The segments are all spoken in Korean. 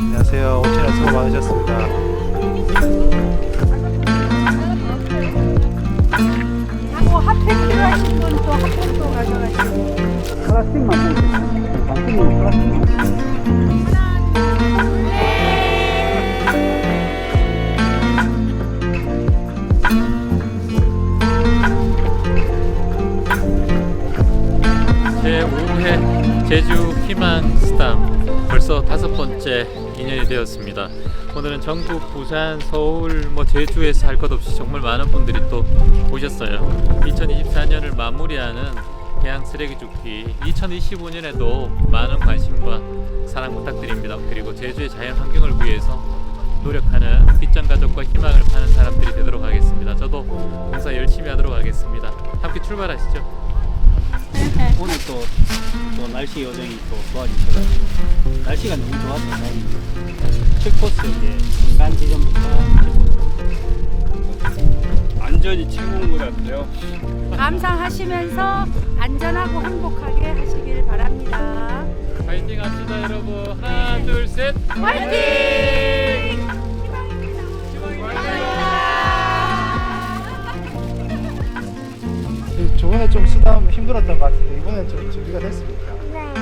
안녕하세요. 오천에 수고 많으셨습니다. 하고 핫팩 필요하신 분또 핫팩도 가져가시고 플라스틱만 먹으세요. 플라스틱만. 제5회 제주 희망 스담 벌써 다섯 번째 인연이 되었습니다. 오늘은 전국, 부산, 서울, 뭐 제주에서 할 것 없이 정말 많은 분들이 또 오셨어요. 2024년을 마무리하는 해양 쓰레기 줍기 2025년에도 많은 관심과 사랑 부탁드립니다. 그리고 제주의 자연 환경을 위해서 노력하는 빗장 가족과 희망을 파는 사람들이 되도록 하겠습니다. 저도 봉사 열심히 하도록 하겠습니다. 함께 출발하시죠. 오늘 또, 또 날씨 요정이 또 도와주셔가지고 날씨가 너무 좋아서 다행입니다. 7코스 이제 중간 지점부터 7코스. 안전이 최고인 것 같아요. 감상하시면서 안전하고 행복하게 하시길 바랍니다. 파이팅 합시다 여러분 하나 둘셋 화이팅! 저번에 좀 수담 힘들었던 것 같은데 이번엔 좀 준비가 됐습니까? 네.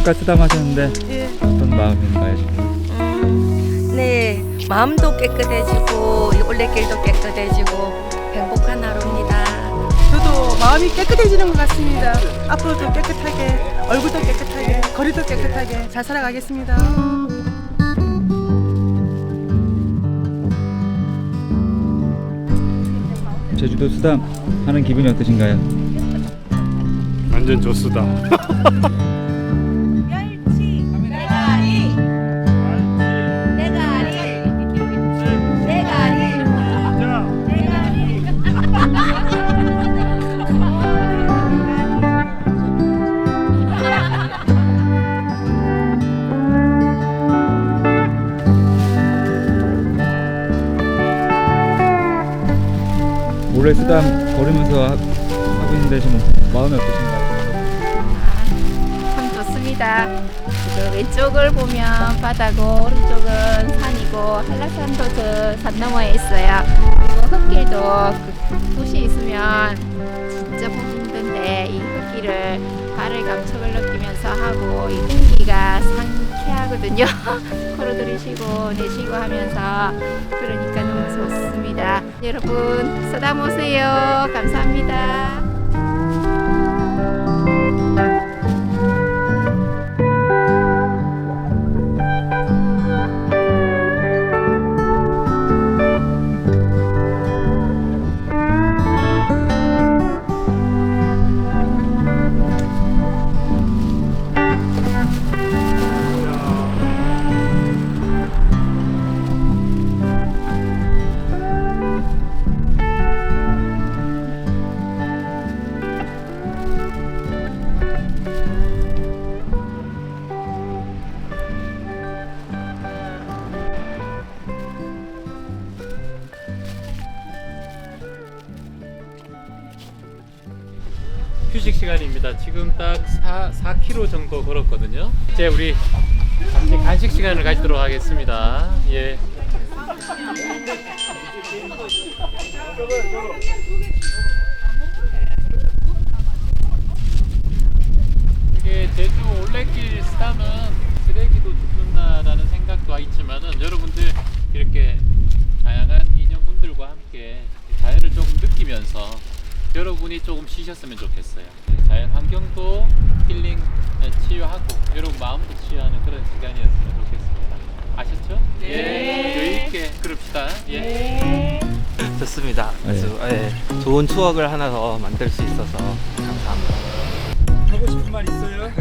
네, 해변까지 쓰담하셨는데 예. 어떤 마음인가요 지금? 네, 마음도 깨끗해지고 이 올레길도 깨끗해지고 행복한 하루입니다. 저도 마음이 깨끗해지는 것 같습니다. 앞으로도 깨끗하게, 얼굴도 깨끗하게, 거리도 깨끗하게 잘 살아가겠습니다. 제주도 수담 하는 기분이 어떠신가요? 완전 좋수다. 몰래 수담 걸으면서 하, 하고 있는데 지금 마음이 어떠신가요? 참 좋습니다. 그 왼쪽을 보면 바다고 오른쪽은 산이고 한라산도 저산 너머에 있어요. 그리고 흙길도 그 도시에 있으면 진짜 보기 힘든데 이 흙길을 발을 감촉을 느끼면서 하고 이 공기가 상쾌하거든요. 코로 들이쉬고 내쉬고 하면서 그러니까 너무 좋습니다. 여러분 서담 오세요. 감사합니다. 4km 정도 걸었거든요. 이제 우리 같이 간식 시간을 가지도록 하겠습니다. 예. 이게 제주 올레길 스담은 쓰레기도 줍는다라는 생각도 있지만은 여러분들 이렇게 다양한 인연분들과 함께 자연을 조금 느끼면서 여러분이 조금 쉬셨으면 좋겠어요. 자연 환경도 힐링 에, 치유하고 여러분 마음도 치유하는 그런 시간이었으면 좋겠습니다. 아셨죠? 예. 여유 있게 그럽시다. 예. 좋습니다. 아주 예, 좋은 추억을 하나 더 만들 수 있어서 감사합니다. 하고 싶은 말 있어요?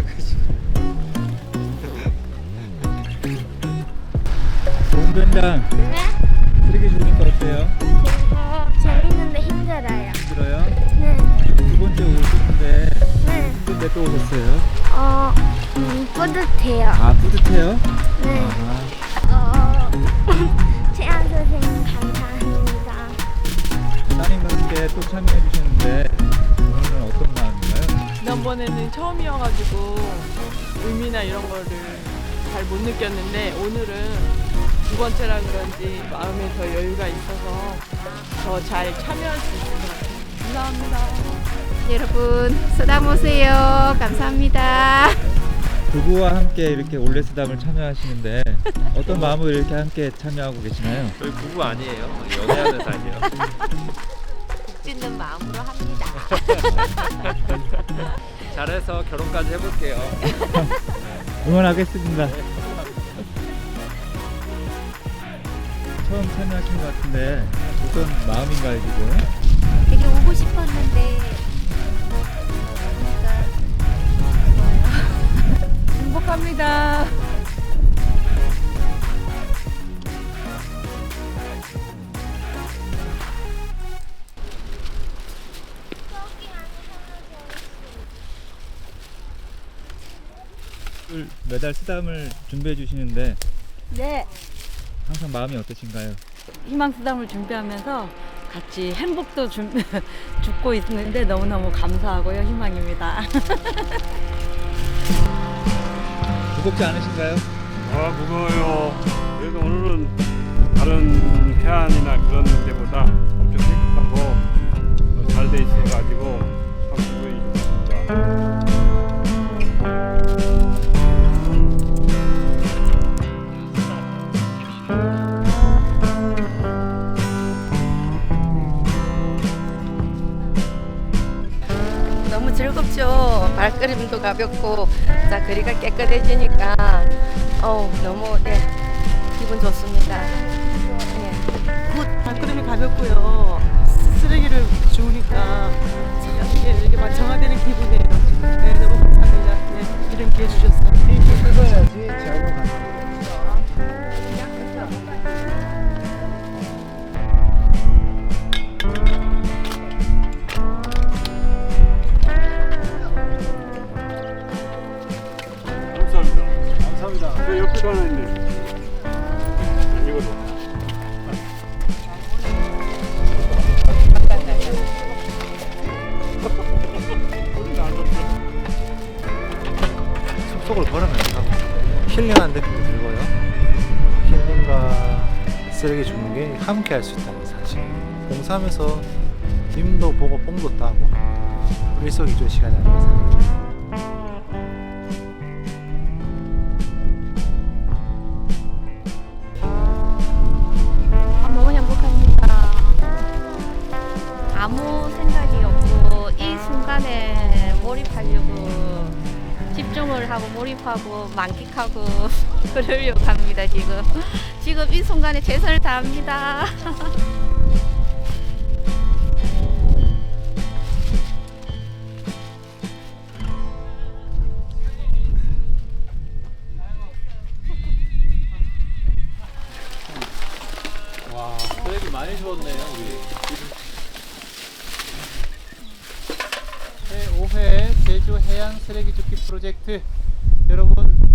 동변장 쓰 아 뿌듯해요? 네. 아, 어, 최안 선생님 감사합니다. 따님과 함께 또 참여해 주셨는데 오늘은 어떤 마음인가요? 지난번에는 처음이어가지고 의미나 이런 거를 잘 못 느꼈는데 오늘은 두 번째라 그런지 마음에 더 여유가 있어서 더 잘 참여할 수 있을 것 같아요. 감사합니다. 여러분 쓰담 오세요. 감사합니다. 부부와 함께 이렇게 올레스담을 참여하시는데 어떤 마음으로 이렇게 함께 참여하고 계시나요? 저희 부부 아니에요. 연애하는 사이예요. 짓는 마음으로 합니다. 잘해서 결혼까지 해볼게요. 응원하겠습니다. 처음 참여하신 것 같은데 어떤 마음인가요 지금? 되게 오고 싶었는데 오늘 매달 쓰담을 준비해 주시는데 네. 항상 마음이 어떠신가요? 희망수당을 준비하면서 같이 행복도 준, 줍고 있는데 너무너무 감사하고요. 희망입니다. 무겁지 않으신가요? 아 무거워요. 그래도 오늘은 다른 해안이나 그런 데보다 엄청 깨끗하고 잘 돼 있어가지고 참 기분이 좋습니다. 즐겁죠. 발걸음도 가볍고 자 거리가 깨끗해지니까 어우 너무 네 기분 좋습니다. 예. 곧 발걸음이 가볍고요. 쓰- 쓰레기를 주우니까 이게 이렇게 막 정화되는 기분이에요. 네, 너무 감사합니다. 네, 이런 기회 주셨어요. 이렇게 뜯어야지 지하로 가는 속을 걸으면서 힐링하는 느낌도 들고요. 힐링과 쓰레기 줍는 게 함께 할 수 있다는 사실. 공사하면서 님도 보고 뽕도 따고 일석이조의 시간이 아닌가 생각합니다. 하고 몰입하고 만끽하고 그러려고 합니다 지금. 지금 이 순간에 최선을 다합니다. 와, 쓰레기 많이 주웠네요, 우리. 제5회 제주 해양 쓰레기 줍기 프로젝트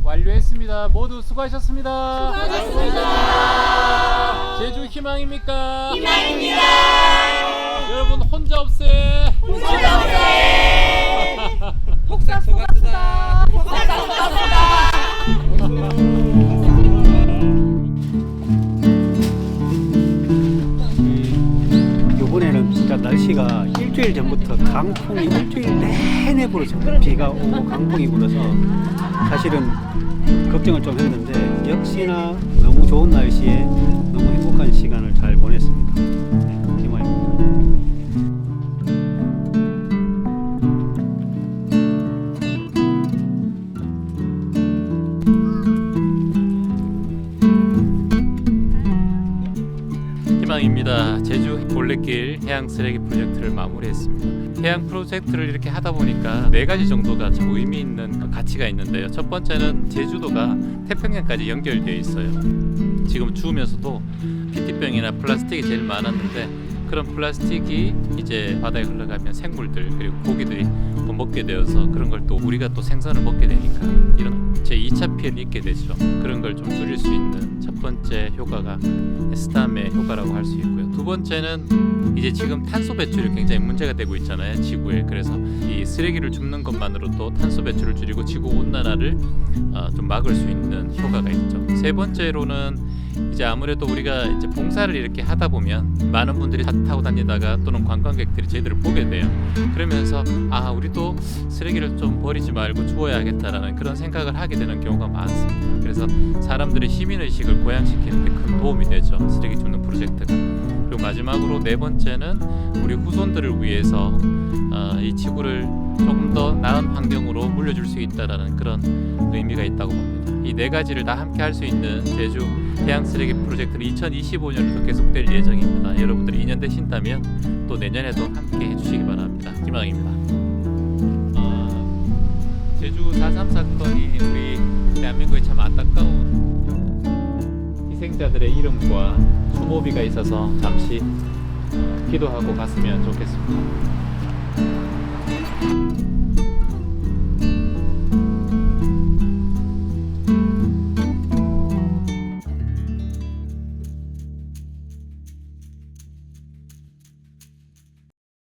완료했습니다. 모두 수고하셨습니다. 수고하셨습니다. 제주 희망입니까? 희망입니다. 여러분 혼자 없애. 혼자 없애. 폭삭 속았다. 폭삭 속았다. 요번에는 진짜 날씨가 일주일 전부터 강풍이 일주일 내내 불었습니다. 비가 오고 강풍이 불어서 사실은 걱정을 좀 했는데 역시나 너무 좋은 날씨에 너무 행복한 시간을 잘 보냈습니다. 네, 이말입니다. 희망입니다. 제주 올레길 해양 쓰레기 프로젝트를 마무리했습니다. 해양 프로젝트를 이렇게 하다 보니까 네 가지 정도가 참 의미 있는 가치가 있는데요. 첫 번째는 제주도가 태평양까지 연결되어 있어요. 지금 추우면서도 PT병이나 플라스틱이 제일 많았는데 그런 플라스틱이 이제 바다에 흘러가면 생물들 그리고 고기들이 또 먹게 되어서 그런 걸 또 우리가 또 생선을 먹게 되니까 이런 제 2차 피해를 입게 되죠. 그런 걸 좀 줄일 수 있는 첫 번째 효과가 스담의 효과라고 할 수 있고요. 두 번째는 이제 지금 탄소 배출이 굉장히 문제가 되고 있잖아요. 지구에. 그래서 이 쓰레기를 줍는 것만으로도 탄소 배출을 줄이고 지구 온난화를 어, 좀 막을 수 있는 효과가 있죠. 세 번째로는 이제 아무래도 우리가 이제 봉사를 이렇게 하다 보면 많은 분들이 차 타고 다니다가 또는 관광객들이 저희들을 보게 돼요. 그러면서 아 우리도 쓰레기를 좀 버리지 말고 주워야겠다라는 그런 생각을 하게 되는 경우가 많습니다. 그래서 사람들의 시민 의식을 고양시키는 데 큰 도움이 되죠. 쓰레기 줍는 프로젝트가. 그리고 마지막으로 네 번째는 우리 후손들을 위해서 어, 이 지구를 조금 더 나은 환경으로 물려줄 수 있다라는 그런 의미가 있다고 봅니다. 이 네 가지를 다 함께 할 수 있는 제주 해양 쓰레기 프로젝트는 2025년에도 계속될 예정입니다. 여러분들이 2년 되신다면 또 내년에도 함께 해주시기 바랍니다. 희망입니다. 어, 제주 4.3 사건이 우리 대한민국에 참 안타까운 희생자들의 이름과 추모비가 있어서 잠시 어, 기도하고 갔으면 좋겠습니다.